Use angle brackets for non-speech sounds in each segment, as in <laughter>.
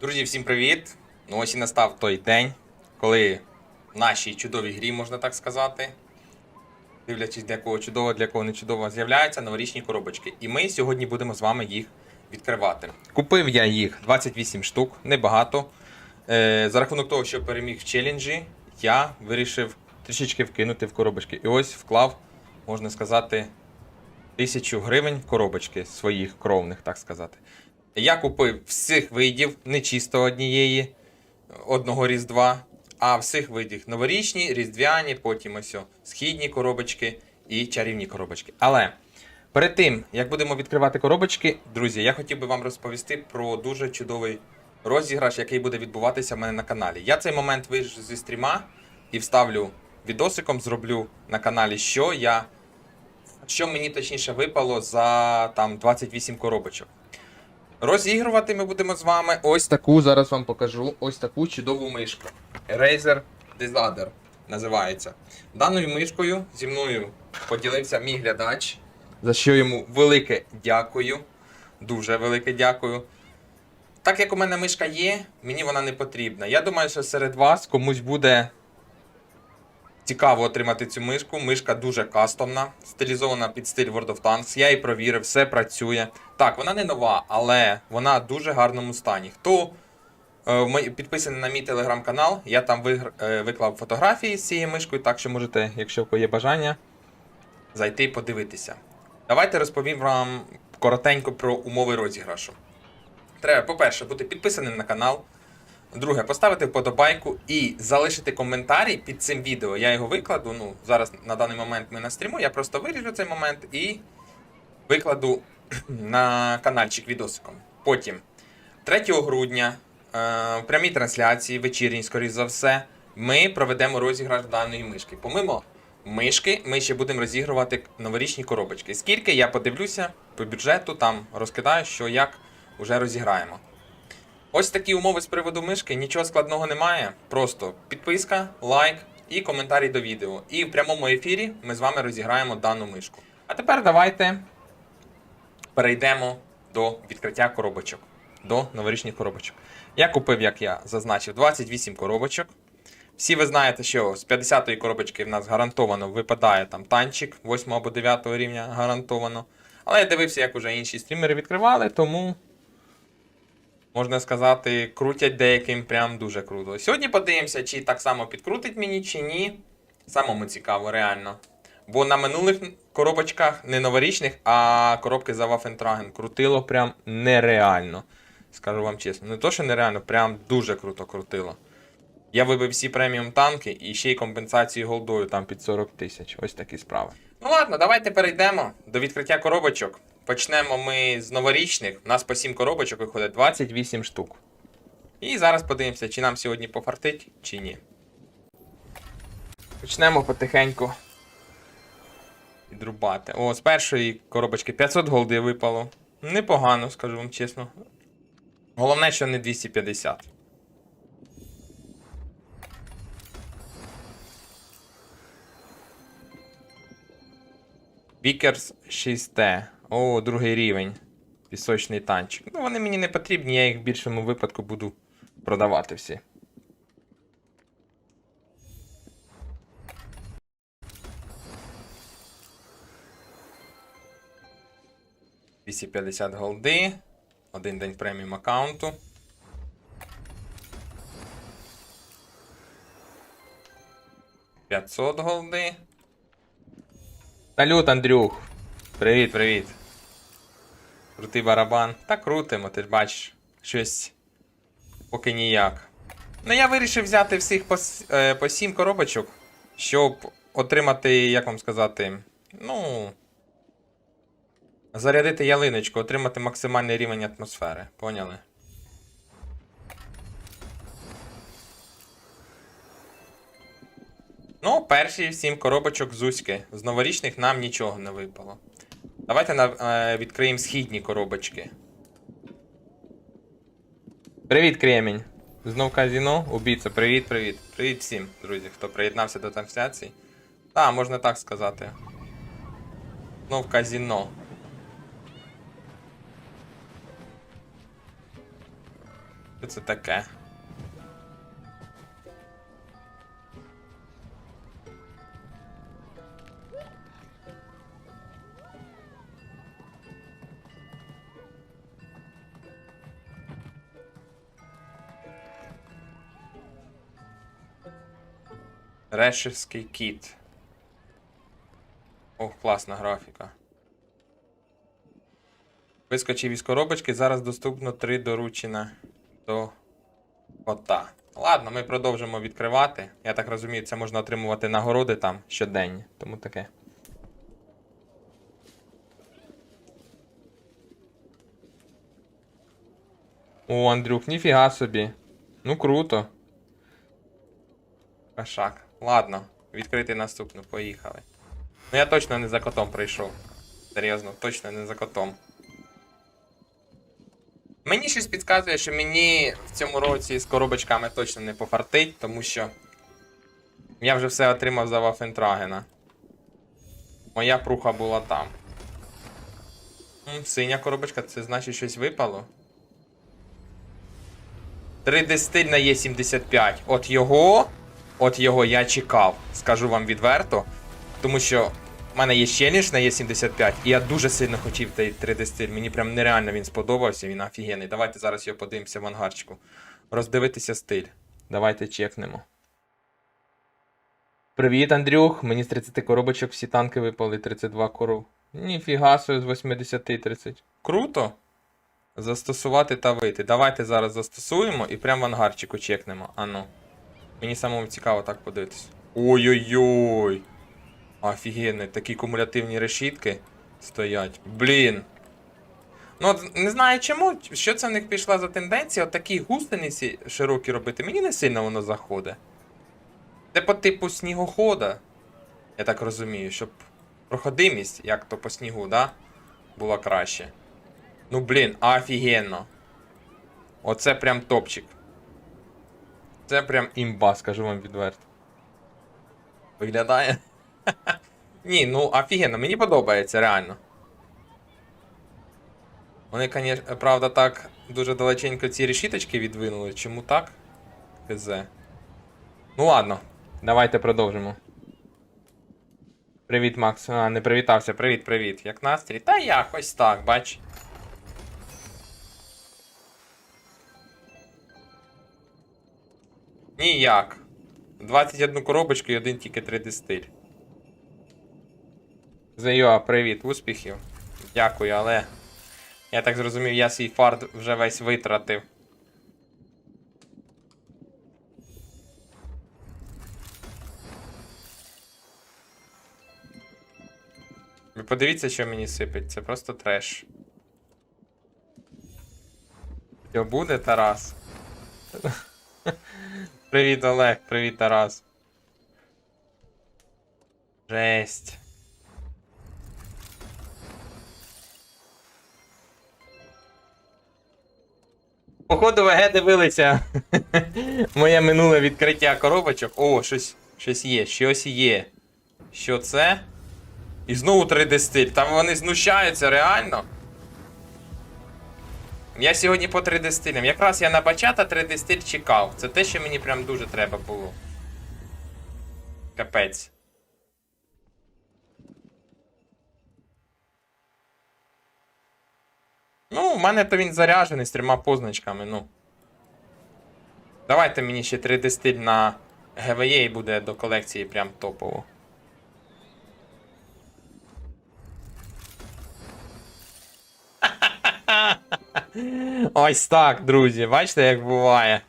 Друзі, всім привіт! Ну ось і настав той день, коли в нашій чудовій грі, можна так сказати, дивлячись для кого чудово, для кого не чудово, з'являються новорічні коробочки. І ми сьогодні будемо з вами їх відкривати. Купив я їх 28 штук, небагато. Е, за рахунок того, що переміг в челенджі, я вирішив трішечки вкинути в коробочки. І ось вклав, можна сказати, тисячу гривень в коробочки своїх кровних, так сказати. Я купив всіх видів, не чисто однієї, одного Різдва, а всіх видів новорічні, різдвяні, потім ось східні коробочки і чарівні коробочки. Але перед тим, як будемо відкривати коробочки, друзі, я хотів би вам розповісти про дуже чудовий розіграш, який буде відбуватися в мене на каналі. Я цей момент вийшов зі стріма і вставлю відосиком, зроблю на каналі, що я. Що мені точніше випало за там 28 коробочок. Розігрувати ми будемо з вами ось таку, зараз вам покажу, ось таку чудову мишку. Razer Desader називається. Даною мишкою зі мною поділився мій глядач, за що йому велике дякую. Дуже велике дякую. Так як у мене мишка є, мені вона не потрібна. Я думаю, що серед вас комусь буде цікаво отримати цю мишку. Мишка дуже кастомна, стилізована під стиль World of Tanks. Я її провірив, все працює. Так, вона не нова, але вона в дуже гарному стані. Хто е, підписаний на мій телеграм-канал, я там вигр- е, виклав фотографії з цією мишкою, так що можете, якщо є бажання, зайти і подивитися. Давайте розповім вам коротенько про умови розіграшу. Треба, по-перше, бути підписаним на канал. Друге, поставити вподобайку і залишити коментарі під цим відео. Я його викладу. Ну, зараз на даний момент ми на стріму. Я просто виріжу цей момент і викладу <clears throat> на каналчик відосиком. Потім, 3 грудня, е, в прямій трансляції, вечірній, скоріш за все, ми проведемо розіграш даної мишки. Помимо мишки, ми ще будемо розігрувати новорічні коробочки. Скільки я подивлюся по бюджету, там розкидаю, що як вже розіграємо. Ось такі умови з приводу мишки, нічого складного немає. Просто підписка, лайк і коментарі до відео. І в прямому ефірі ми з вами розіграємо дану мишку. А тепер давайте перейдемо до відкриття коробочок. До новорічних коробочок. Я купив, як я зазначив, 28 коробочок. Всі ви знаєте, що з 50-ї коробочки в нас гарантовано випадає там танчик 8 або 9 рівня гарантовано. Але я дивився, як уже інші стрімери відкривали, тому можна сказати, крутять деяким прям дуже круто. Сьогодні подивимося, чи так само підкрутить мені, чи ні. Самому цікаво, реально. Бо на минулих коробочках не новорічних, а коробки за Waffentragen крутило прям нереально. Скажу вам чесно. Не то, що нереально, прям дуже круто крутило. Я вибив всі преміум танки і ще й компенсацію голдою там під 40 тисяч. Ось такі справи. Ну ладно, давайте перейдемо до відкриття коробочок. Почнемо ми з новорічних. У нас по 7 коробочок виходить 28 штук. І зараз подивимося, чи нам сьогодні пофартить, чи ні. Почнемо потихеньку. Відрубати. О, з першої коробочки 500 голди випало. Непогано, скажу вам чесно. Головне, що не 250. Вікерс 6T. О, другий рівень. Пісочний танчик. Ну, вони мені не потрібні, я їх в більшому випадку буду продавати всі. «250 голди. Один день преміум аккаунту. П'ятсот голди. Салют, Андрюх. Привіт, привіт. Крутий барабан. Та крутимо, ти ж бачиш. Щось поки ніяк. Ну, я вирішив взяти всіх по, е, по 7 коробочок, щоб отримати, як вам сказати, ну. Зарядити ялиночку, отримати максимальний рівень атмосфери. Поняли? Ну, перші 7 коробочок зузьки. З новорічних нам нічого не випало. Давайте на, е, відкриємо східні коробочки. Привіт, Кремінь. Знов казіно, убійця. Привіт, привіт. Всім, друзі, хто приєднався до трансляції. Так, можна так сказати. Знов казіно. Що це таке? Решевський кіт. Ох, класна графіка. Вискочив із коробочки, зараз доступно три доручення до кота. Ладно, ми продовжимо відкривати. Я так розумію, це можна отримувати нагороди там щоденні, тому таке. О, Андрюх, ніфіга собі. Ну круто. Кошак. Ладно, відкрити наступну, поїхали. Ну я точно не за котом прийшов. Серйозно, точно не за котом. Мені щось підказує, що мені в цьому році з коробочками точно не пофартить, тому що я вже все отримав за Вафентрагена. Моя пруха була там. Синя коробочка, це значить щось випало. 3D стиль на Е75. От його. От його я чекав, скажу вам відверто. Тому що в мене є ще ніж на Е75, і я дуже сильно хотів цей 3D стиль. Мені прям нереально він сподобався, він офігенний. Давайте зараз його подивимося в ангарчику. Роздивитися стиль. Давайте чекнемо. Привіт, Андрюх. Мені з 30 коробочок всі танки випали 32 коров. Ніфіга собі з 80 30. Круто. Застосувати та вийти. Давайте зараз застосуємо і прямо в ангарчику чекнемо. Ану. Мені самому цікаво так подивитись. Ой-ой-ой. Офігенно, такі кумулятивні решітки стоять. Блін. Ну, не знаю чому, що це в них пішла за тенденція, от такі густениці широкі робити. Мені не сильно воно заходить. Це по типу снігохода. Я так розумію, щоб проходимість, як то по снігу, да? Була краще. Ну блін, офігенно. Оце прям топчик. Це прям імба, скажу вам відверто. Виглядає. Ні, ну офігенно, мені подобається, реально. Вони, конечно, правда, так дуже далеченько ці решіточки відвинули. Чому так? Хз. Ну ладно, давайте продовжимо. Привіт, Макс. А, не привітався. Привіт, привіт. Як настрій? Та якось так, бач. Ніяк. 21 коробочку і один тільки 3D стиль. Зайоа, привіт, успіхів. Дякую, але. Я так зрозумів, я свій фарт вже весь витратив. Ви подивіться, що мені сипить, це просто треш. Що буде, Тарас? <laughs> Привіт, Олег, привіт, Тарас. Жесть. Походу, ВГ дивилися <laughs> моє минуле відкриття коробочок. О, щось, щось є, щось є. Що це? І знову 3D стиль. Там вони знущаються, реально. Я сьогодні по 3D стилям. Якраз я на бачата 3D стиль чекав. Це те, що мені прям дуже треба було. Капець. Ну, у мене то він заряджений з трьома позначками, ну. Давайте мені ще 3D стиль на GVE і буде до колекції прям топово. <laughs> Ось так, друзі. Бачите, як буває.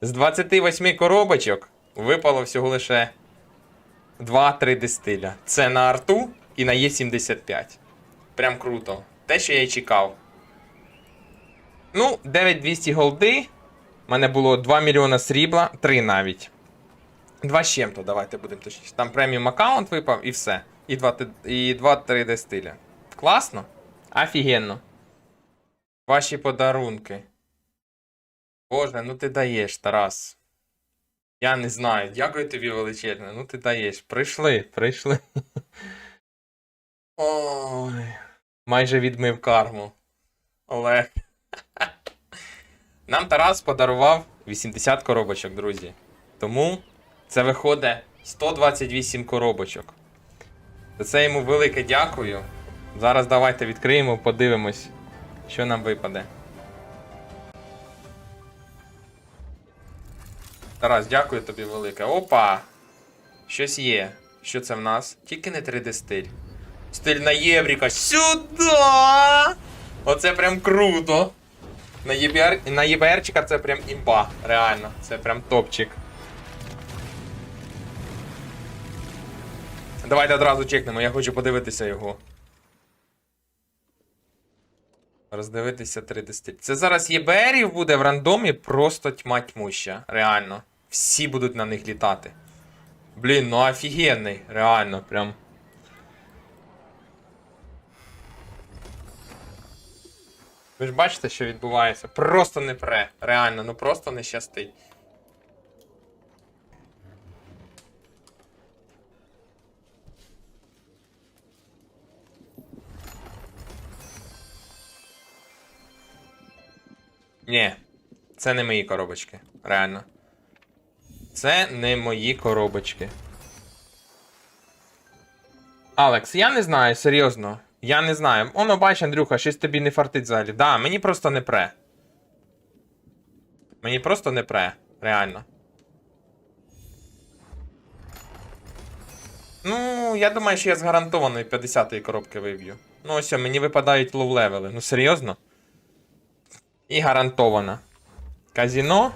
З 28 коробочок випало всього лише 2-3 стиля. Це на арту і на Е75. Прям круто. Те, що я й чекав. Ну, 9200 голди. У мене було 2 мільйона срібла, 3 навіть. 2 з чим-то, давайте будемо точніше. Там преміум аккаунт випав і все. І 2, і 2 3D стиля. Класно? Офігенно. Ваші подарунки. Боже, ну ти даєш, Тарас. Я не знаю. Дякую тобі величезне. Ну ти даєш. Прийшли, прийшли. <laughs> Ой. Майже відмив карму. Олег. Нам Тарас подарував 80 коробочок, друзі. Тому це виходить 128 коробочок. За це йому велике дякую. Зараз давайте відкриємо, подивимось, що нам випаде. Тарас, дякую тобі велике. Опа! Щось є. Що це в нас? Тільки не 3D стиль. Стиль на Євріка. Сюда! Оце прям круто. На ЄБР, на ЄБРчика це прям імба. Реально. Це прям топчик. Давайте одразу чекнемо, я хочу подивитися його. Роздивитися 3D стиль. Це зараз ЄБРів буде в рандомі просто тьма тьмуща. Реально. Всі будуть на них літати. Блін, ну офігенний, реально, прям. Ви ж бачите, що відбувається? Просто не пре. Реально, ну просто не щастить. Ні, це не мої коробочки. Реально. Це не мої коробочки. Алекс, я не знаю, серйозно. Я не знаю. Оно бач, Андрюха, щось тобі не фартить взагалі. Да, мені просто не пре. Мені просто не пре. Реально. Ну, я думаю, що я з гарантованої 50-ї коробки виб'ю. Ну, ось, мені випадають лоу-левели. Ну, серйозно? І гарантована. Казіно.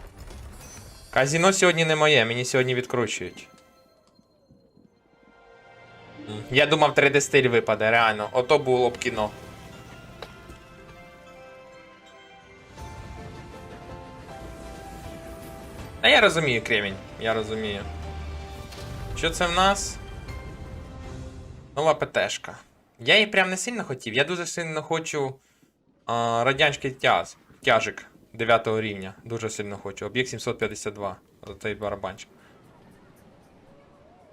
Казіно сьогодні не моє, мені сьогодні відкручують. Я думав 3D стиль випаде, реально. Ото було б кіно. А я розумію, кремінь. Я розумію. Що це в нас? Нова ПТшка. Я її прям не сильно хотів. Я дуже сильно хочу а, радянський тяз. Тяжик 9 рівня. Дуже сильно хочу. Об'єкт 752. Оцей барабанчик.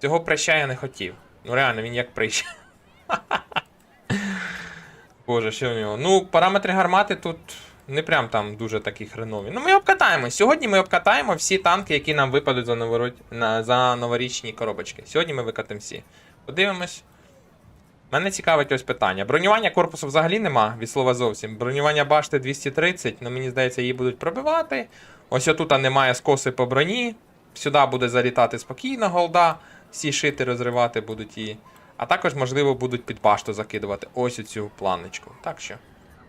Цього прища я не хотів. Ну реально, він як прищ. <laughs> Боже, що в нього? Ну, параметри гармати тут не прям там дуже такі хренові. Ну, ми обкатаємо. Сьогодні ми обкатаємо всі танки, які нам випадуть за, новоро... на... за новорічні коробочки. Сьогодні ми викатимо всі. Подивимось. Мене цікавить ось питання. Бронювання корпусу взагалі нема, від слова зовсім. Бронювання башти 230, ну мені здається, її будуть пробивати. Ось отут немає скоси по броні. Сюди буде залітати спокійно голда. Всі шити розривати будуть її. А також, можливо, будуть під башту закидувати ось оцю планочку. Так що.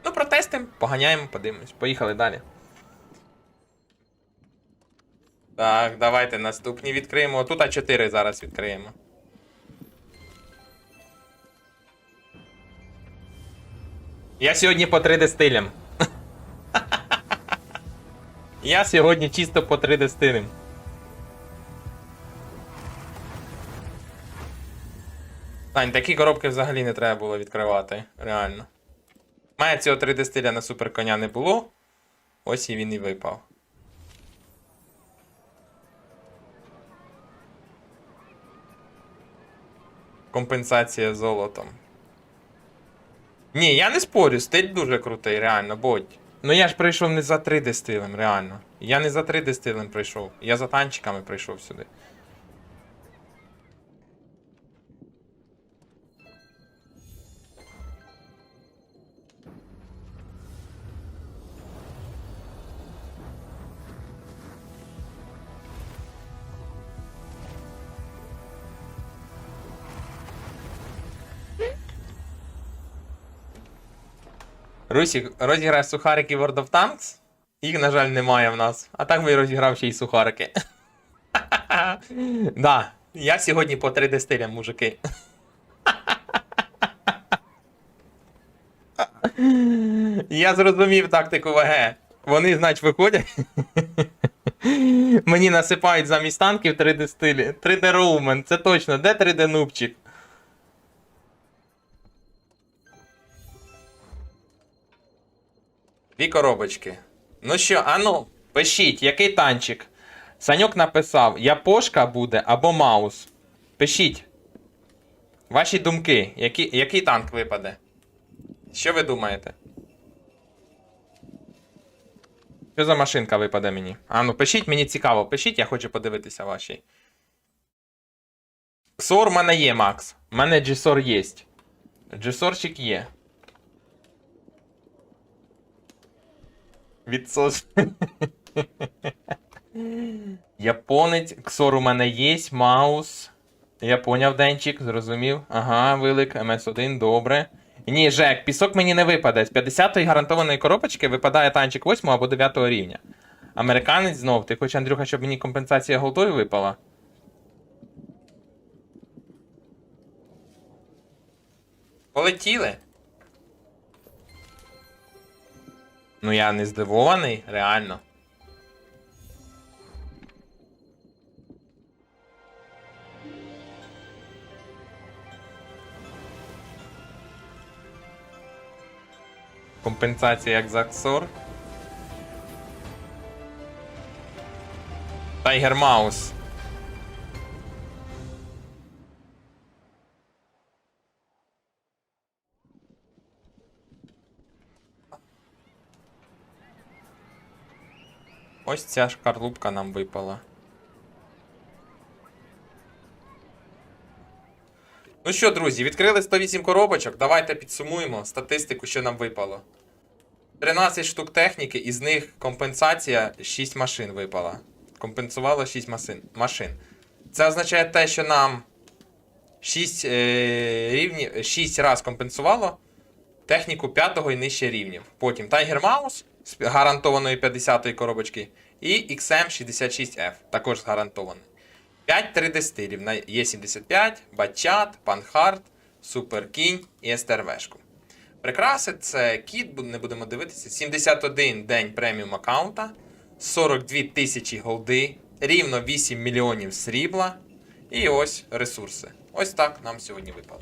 Ну, протестимо, поганяємо, подивимось. Поїхали далі. Так, давайте наступні відкриємо. Тут А4 зараз відкриємо. Я сьогодні по 3D стилям. Я сьогодні чисто по 3D стилям. Тань, такі коробки взагалі не треба було відкривати. Реально. Має цього 3D стиля на супер коня не було. Ось і він і випав. Компенсація золотом. Ні, я не спорю, стиль дуже крутий, реально, будь. Ну я ж прийшов не за 3D стилем, реально. Я не за 3D стилем прийшов. Я за танчиками прийшов сюди. Русік, розіграш сухарики World of Tanks? Їх, на жаль, немає в нас. А так би розіграв ще й сухарики. <laughs> да, я сьогодні по 3D стилям, мужики. <laughs> я зрозумів тактику ВГ. Вони, значить, виходять. <laughs> Мені насипають замість танків 3D стилі. 3D Роумен, це точно. Де 3D нубчик? Дві коробочки. Ну що, ану, пишіть, який танчик? Саньок написав: Япошка буде або Маус. Пишіть. Ваші думки, який, який танк випаде? Що ви думаєте? Що за машинка випаде мені? А ну пишіть, мені цікаво, пишіть, я хочу подивитися ваші. Ксор в мене є, Макс. У мене Джесор є. Джесорчик є. Відсос. Японець, Ксор у мене є, Маус. Я поняв, Денчик, зрозумів. Ага, вилик, МС1, добре. Ні, Жек, пісок мені не випаде. З 50-ї гарантованої коробочки випадає танчик 8 або 9 рівня. Американець знов. Ти хочеш, Андрюха, щоб мені компенсація голдою випала? Полетіли. Ну я не здивований, реально. Компенсація як за Ксор. Тайгер Маус. Ось ця шкарлупка нам випала. Ну що, друзі, відкрили 108 коробочок. Давайте підсумуємо статистику, що нам випало. 13 штук техніки, із них компенсація 6 машин випала. Компенсувало 6 машин. Це означає те, що нам 6 е, рівнів, 6 раз компенсувало техніку 5 і нижче рівнів. Потім Tiger Mouse з гарантованої 50-ї коробочки і XM66F, також з гарантованої. 5 3D стилів на Е75, Батчат, Панхард, Супер Кінь і СТРВшку. Прикраси це кіт, не будемо дивитися, 71 день преміум аккаунта, 42 тисячі голди, рівно 8 мільйонів срібла. І ось ресурси. Ось так нам сьогодні випало.